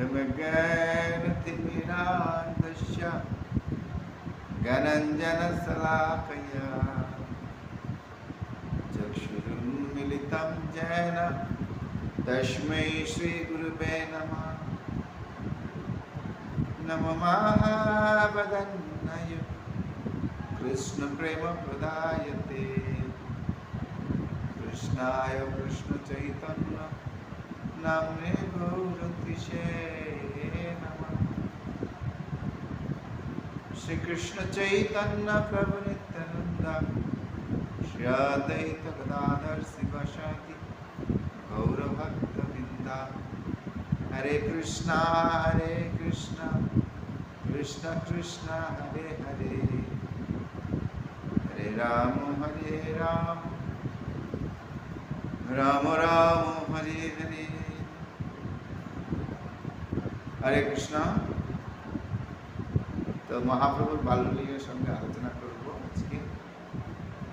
ध्रुवगणतिरान्दश्य गणञ्जनशलाकया चक्षुरुन्मिलितं जेन तस्मै श्रीगुरुवे नमः। नममाहावदन्नय कृष्णप्रेमप्रदायते कृष्णाय कृष्णचैतन्य नाम्ने गौरतिशे नमः श्रीकृष्ण चैतन्य प्रभु नित्यानंद श्री अद्वैत गदाधर शिवशाति गौरभक्त वृंदा हरे कृष्णा हरे कृष्णा कृष्ण कृष्ण हरे हरे हरे राम हरे राम রাম রাম হরে হরে হরে কৃষ্ণ। তো মহাপ্রভুর বাল্যলীলার সঙ্গে আলোচনা করব আজকে।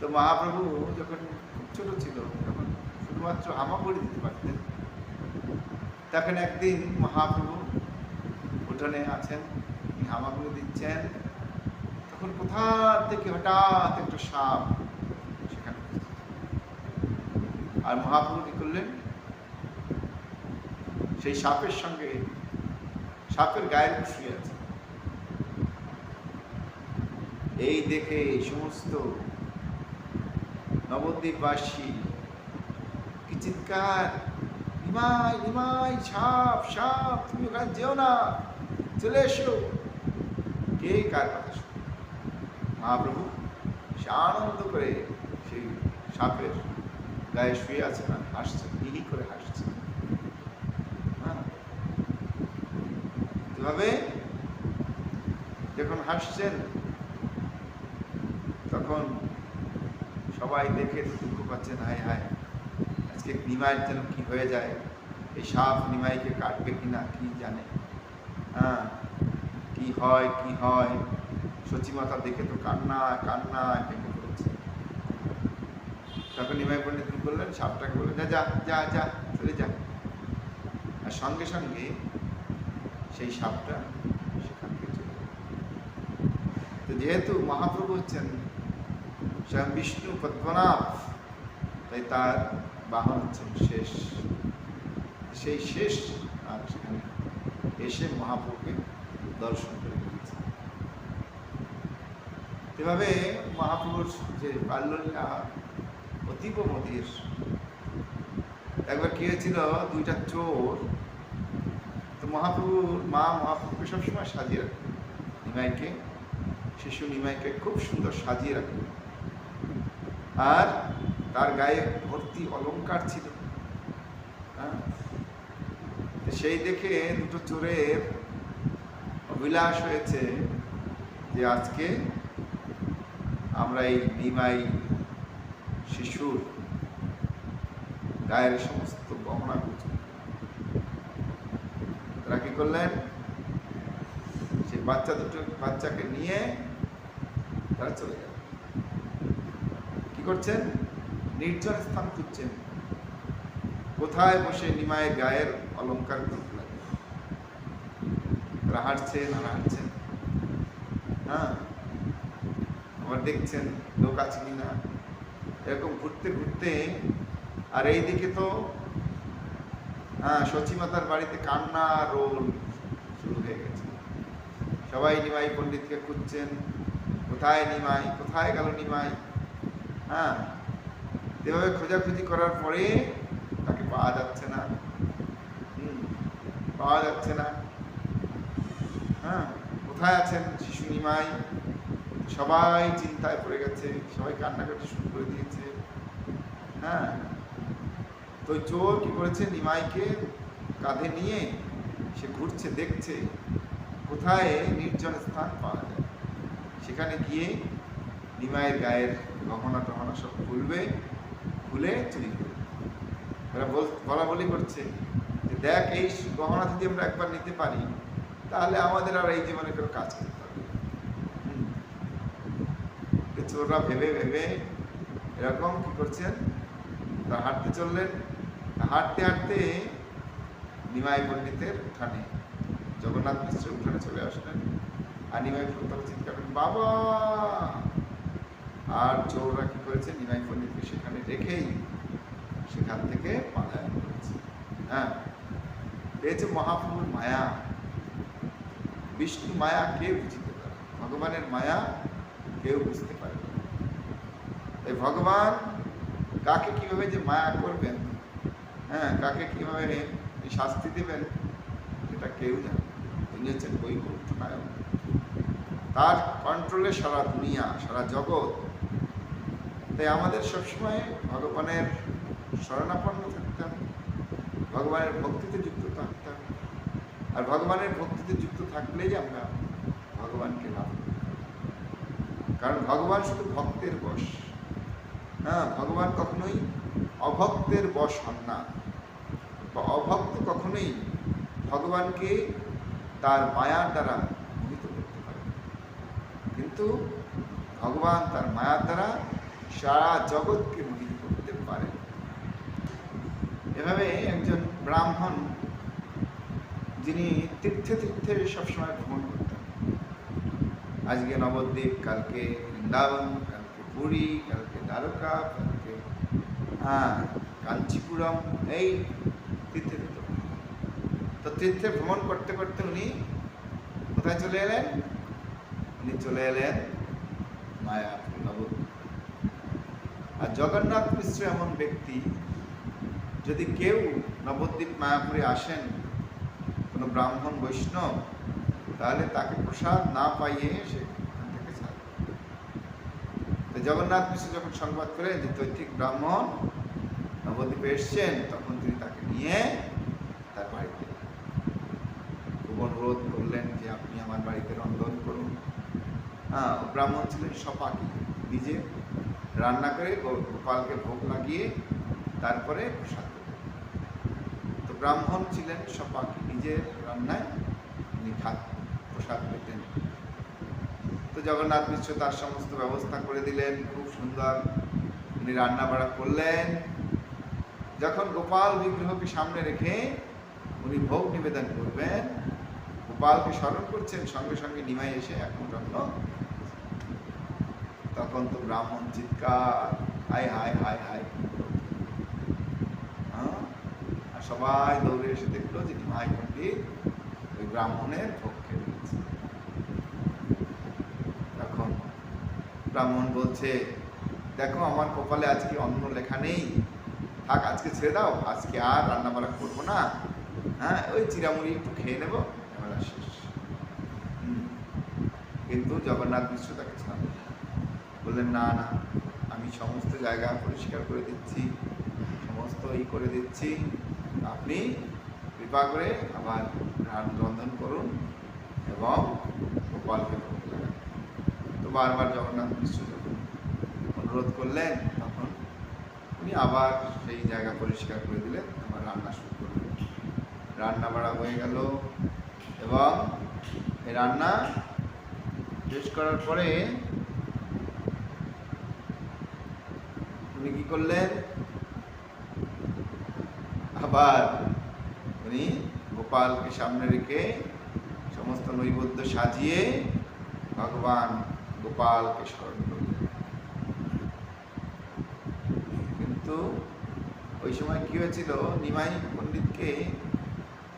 তো মহাপ্রভু যখন খুব ছোট ছিল, তখন শুধুমাত্র আমা হামাগুড়ি দিতে পারতেন। তখন একদিন মহাপ্রভু উঠোনে আছেন, তিনি হামাগুড়ি দিচ্ছেন। তখন কোথা থেকে হঠাৎ একটা সাপ সেখানে আর মহাপ্রভু কি করলেন? সেই সাপের সঙ্গে সাপের গায়ের উপর শুয়ে আছে। এই দেখে সমস্ত নবদ্বীপবাসী কি চিৎকার নিমাই নিমাই সাপ সাপ, তুমি ওখানে যেও না, চলে এসো। কে কার কথা শুনে মহাপ্রভু সে আনন্দ করে সেই সাপের গায়ে শুয়ে আছে না হাসছে হিহি করে হাসছে হ্যাঁ। এভাবে যখন হাসছেন, তখন সবাই দেখে দুঃখ পাচ্ছেন, হায় হায়, আজকে নিমাইয়ের যেন কি হয়ে যায়? এই সাপ নিমাইকে কাটবে কিনা, কি জানে? হ্যাঁ কি হয় কি হয়? সচিমাতা দেখে তো কান্না কান্না ভেঙে পড়েছে। তখন নিমাই পণ্ডিত কি করলেন? সাপটাকে বললেন যা যা যা যা, চলে যা। আর সঙ্গে সঙ্গে সেই সাপটা সেখান থেকে চলে। তো যেহেতু মহাপ্রভু হচ্ছেন স্বয়ং বিষ্ণু পদ্মনাভ, তাই তার বাহন হচ্ছেন শেষ। সেই শেষ আর সেখানে এসে মহাপ্রভুকে দর্শন করে দিয়েছে এভাবে মহাপ্রভুর যে বাল্যলীলা অতীব মতির একবার কি হয়েছিল, দুইটা চোর তো মহাপ্রভুর, মা মহাপ্রভুকে সবসময় সাজিয়ে রাখতেন নিমাইকে, শিশু নিমাইকে খুব সুন্দর সাজিয়ে রাখতেন আর তার গায়ে ভর্তি অলংকার ছিল। হ্যাঁ? সেই দেখে দুটো চোরের অভিলাষ হয়েছে যে আজকে আমরা এই নিমাই শিশুর গায়ের সমস্ত গহনা গুছো করলেন। সে বাচ্চা দুটো, বাচ্চাকে নিয়ে তারা চলে গেল। কি করছেন? নির্জন স্থান খুঁজছেন। কোথায় বসে নিমায়ের গায়ের অলঙ্কার করতে লাগে? তারা হাঁটছেন আর হাঁটছেন। হ্যাঁ? আবার দেখছেন, লোক আছে কিনা? এরকম ঘুরতে ঘুরতে আর এইদিকে তো হ্যাঁ সচিমাতার বাড়িতে কান্না রোল শুরু হয়ে গেছে। সবাই নিমাই পণ্ডিতকে খুঁজছেন কোথায় নিমাই কোথায় গেল নিমাই? হ্যাঁ এভাবে খোঁজাখুঁজি করার পরে তাকে পাওয়া যাচ্ছে না। হুম, পাওয়া যাচ্ছে না। হ্যাঁ কোথায় আছেন শিশু নিমাই? সবাই চিন্তায় পড়ে গেছে সবাই কান্নাকাটি শুরু করে দিয়েছে। হ্যাঁ তো চোর কি করেছে? নিমাইকে কাঁধে নিয়ে সে ঘুরছে, দেখছে, কোথায় নির্জন স্থান পাওয়া যায়। সেখানে গিয়ে নিমাইয়ের গায়ের গহনা টহনা সব খুলবে, খুলে চুরি করবে বল- বলা করছে যে, দেখ, এই গহনা যদি আমরা একবার নিতে পারি, তাহলে আমাদের আর এই জীবনে কোনো কাজ করতে হবে। চোররা ভেবে ভেবে এরকম কি করছেন? তা হাঁটতে চললেন। হাঁটতে হাঁটতে নিমাই পণ্ডিতের উঠানে জগন্নাথ মিশ্র উঠানে চলে আসলেন। আর নিমাই পণ্ডিত তখন চিৎকার করেন, বাবা! আর চোররা কি করেছে? নিমাই পণ্ডিতকে সেখানে রেখেই সেখান থেকে পালায়ন করেছে। হ্যাঁ পেয়েছে মহাপ্রভুর মায়া। বিষ্ণু মায়া কে বুঝতে পারে? ভগবানের মায়া কেউ বুঝতে পারে এই ভগবান কাকে কীভাবে যে মায়া করবেন হ্যাঁ কাকে কীভাবে শাস্তি দেবেন, সেটা কেউ জানে। তিনি হচ্ছেন বৈকুণ্ঠ নায়ক তার কন্ট্রোলে সারা দুনিয়া, সারা জগৎ। তাই আমাদের সবসময় ভগবানের শরণাপন্ন থাকতে হবে। ভগবানের ভক্তিতে যুক্ত থাকতে হবে। আর ভগবানের ভক্তিতে যুক্ত থাকলেই আমরা ভগবানকে লাভ কারণ ভগবান শুধু ভক্তের বশ। হ্যাঁ ভগবান কখনোই অভক্তের বশ হন না। অভক্ত কখনোই ভগবানকে তার মায়ার দ্বারা মোহিত করতে পারে কিন্তু ভগবান তার মায়ার দ্বারা সারা জগৎকে মোহিত করতে পারে এভাবে একজন ব্রাহ্মণ, যিনি তীর্থে তীর্থে সবসময় ভ্রমণ করতেন। আজকে নবদ্বীপ, কালকে বৃন্দাবন, কালকে পুরী, কালকে দ্বারকা, কালকে হ্যাঁ কাঞ্চিপুরম, এই তীর্থে ভ্রমণ। তো তীর্থে ভ্রমণ করতে করতে উনি কোথায় চলে এলেন? উনি চলে এলেন মায়াপুর নবদ্বীপ আর জগন্নাথ মিশ্র এমন ব্যক্তি, যদি কেউ নবদ্বীপ মায়াপুরে আসেন, কোনো ব্রাহ্মণ, বৈষ্ণব, তাহলে তাকে প্রসাদ না পাইয়ে সে জগন্নাথ মিশ্র যখন সংবাদ করেন যে তৈত্রিক ব্রাহ্মণ নবদ্বীপে এসছেন, তখন নিয়ে তার বাড়িতে। খুব অনুরোধ করলেন যে, আপনি আমার বাড়িতে রন্ধন করুন। হ্যাঁ ব্রাহ্মণ ছিলেন সপাকি নিজে রান্না করে গোপালকে ভোগ লাগিয়ে তারপরে প্রসাদ। তো ব্রাহ্মণ ছিলেন সপাকি নিজের রান্নায় উনি খাত প্রসাদ পেতেন। তো জগন্নাথ মিশ্র তার সমস্ত ব্যবস্থা করে দিলেন। খুব সুন্দর উনি রান্না বাড়া করলেন। যখন গোপাল বিগ্রহকে সামনে রেখে উনি ভোগ নিবেদন করবেন, গোপালকে স্মরণ করছেন, সঙ্গে সঙ্গে নিমাই এসে এখন জন্য তখন তো ব্রাহ্মণ চিৎকার হাই হাই হাই হাই? আর সবাই দৌড়ে এসে দেখল যে নিমাই পণ্ডিত ওই ব্রাহ্মণের ভোগ খেয়ে তখন ব্রাহ্মণ বলছে, দেখো, আমার কপালে আজকে অন্য লেখা নেই। থাক, আজকে ছেড়ে দাও, আজকে আর রান্না বান্না করব না। হ্যাঁ ওই চিরামুড়ি একটু খেয়ে নেব ঝামেলা শেষ। কিন্তু জগন্নাথ মিশ্র তাকে ছাড়লেন বললেন, না না, আমি সমস্ত জায়গা পরিষ্কার করে দিচ্ছি, সমস্ত ই করে দিচ্ছি। আপনি কৃপা করে আবার রান- রন্ধন করুন এবং গোপালকে তো বারবার জগন্নাথ মিশ্র অনুরোধ করলেন উনি আবার সেই জায়গা পরিষ্কার করে দিলেন আবার রান্না শুরু করলেন রান্না বাড়া হয়ে গেল এবং রান্না শেষ করার পরে উনি কি করলেন? আবার উনি গোপালকে সামনে রেখে সমস্ত নৈবেদ্য সাজিয়ে ভগবান গোপালকে স্মরণ করলেন কিন্তু ওই সময় কি হয়েছিল? নিমাই পণ্ডিতকে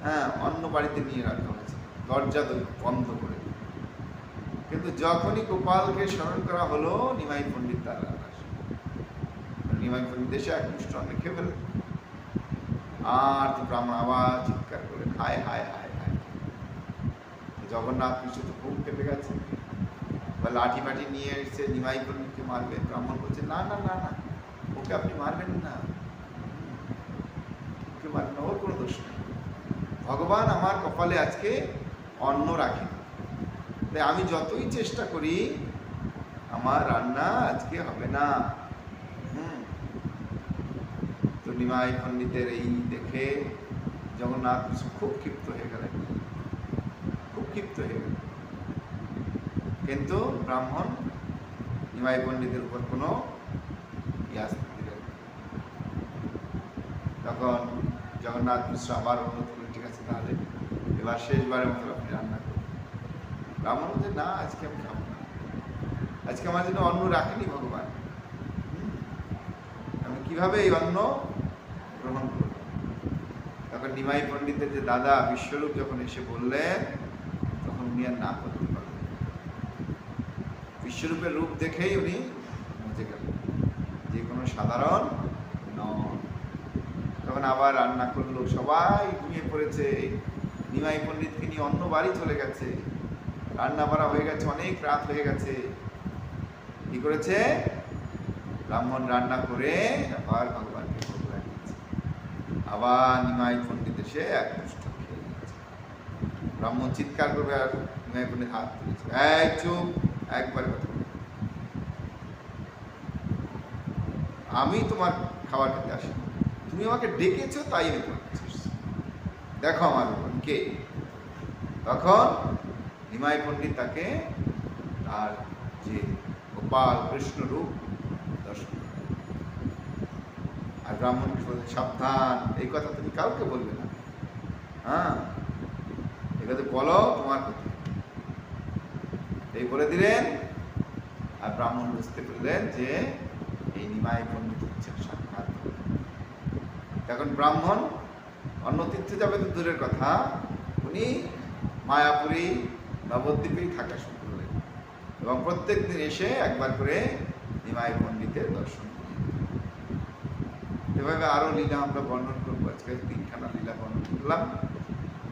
হ্যাঁ অন্য বাড়িতে নিয়ে রাখা হয়েছে। দরজা বন্ধ করে কিন্তু যখনই গোপালকে স্মরণ করা হলো, নিমাই পণ্ডিত তার নিমাই পণ্ডিত এসে এক মিষ্টান্ন খেয়ে ফেলে আর ব্রাহ্মণ আবার চিৎকার করে হায় হায় হায় হায়! জগন্নাথ মিশ্র তো খুব কেঁপে গেছে। বা লাঠি ফাঠি নিয়ে এসে নিমাই পণ্ডিতকে মারবে ব্রাহ্মণ বলছে, না না না না, ওকে আপনি মারবেন না। ওকে মারবেন না ওর কোনো দোষ নেই। ভগবান আমার কপালে আজকে অন্ন রাখেন। তাই আমি যতই চেষ্টা করি, আমার রান্না আজকে হবে না। হুম। তো নিমাই পণ্ডিতের এই দেখে জগন্নাথ খুব ক্ষিপ্ত হয়ে গেলেন। খুব ক্ষিপ্ত হয়ে গেলেন। কিন্তু ব্রাহ্মণ নিমাই পণ্ডিতের উপর কোনো ইয়াস দিলেন। তখন জগন্নাথ মিশ্র আবার অনুরোধ করলেন, ঠিক আছে, তাহলে এবার শেষবারের মতো আপনি রান্না করুন। ব্রাহ্মণ বলছে না, আজকে আমি খাব না। আজকে আমার জন্য অন্ন রাখেনি ভগবান। আমি কীভাবে এই অন্ন গ্রহণ করব? তখন নিমাই পণ্ডিতের যে দাদা বিশ্বরূপ যখন এসে বললেন, তখন উনি আর না করতে পারলেন। বিশ্বরূপের রূপ দেখেই উনি বুঝে গেলেন যে কোনো সাধারণ আবার রান্না করল। সবাই ঘুমিয়ে পড়েছে। নিমাই পণ্ডিতকে নিয়ে অন্য বাড়ি চলে গেছে। রান্না বাড়া হয়ে গেছে, অনেক রাত হয়ে গেছে। কি করেছে? ব্রাহ্মণ রান্না করে আবার ভগবানকে আবার নিমাই পণ্ডিত এসে এক মুষ্ঠ ব্রাহ্মণ চিৎকার করবে আর নিমাই পণ্ডিত হাত তুলেছে। এই চুপ, একবার আমি তোমার খাবার খেতে আসি তুমি আমাকে ডেকেছো, তাই আমি তোমার দেখো আমার উপর কে? তখন নিমাই পণ্ডিত তাকে তার যে গোপাল কৃষ্ণ রূপ দর্শন আর ব্রাহ্মণ বলছে, সাবধান, এই কথা তুমি কাউকে বলবে না। হ্যাঁ এই কথা বলো, তোমার ক্ষতি এই বলে দিলেন, আর ব্রাহ্মণ বুঝতে পারলেন যে এই নিমাই পণ্ডিত হচ্ছেন এখন ব্রাহ্মণ, অন্য তীর্থে যাবে তো দূরের কথা, উনি মায়াপুরী নবদ্বীপেই থাকা শুরু করলেন এবং প্রত্যেক দিন এসে একবার করে নিমাই পণ্ডিতের দর্শন এভাবে আরও লীলা আমরা বর্ণন করব। আজকে তিনখানা লীলা বর্ণন করলাম।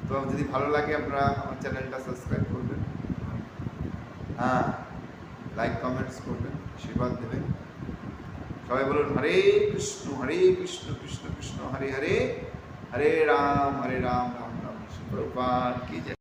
তো যদি ভালো লাগে আপনারা আমার চ্যানেলটা সাবস্ক্রাইব করবেন। হ্যাঁ লাইক, কমেন্টস করবেন, আশীর্বাদ দেবেন। সবাই বলুন হরে কৃষ্ণ হরে কৃষ্ণ কৃষ্ণ কৃষ্ণ হরে হরে হরে রাম হরে রাম রাম রাম কৃষ্ণ প্রপাত কি জয়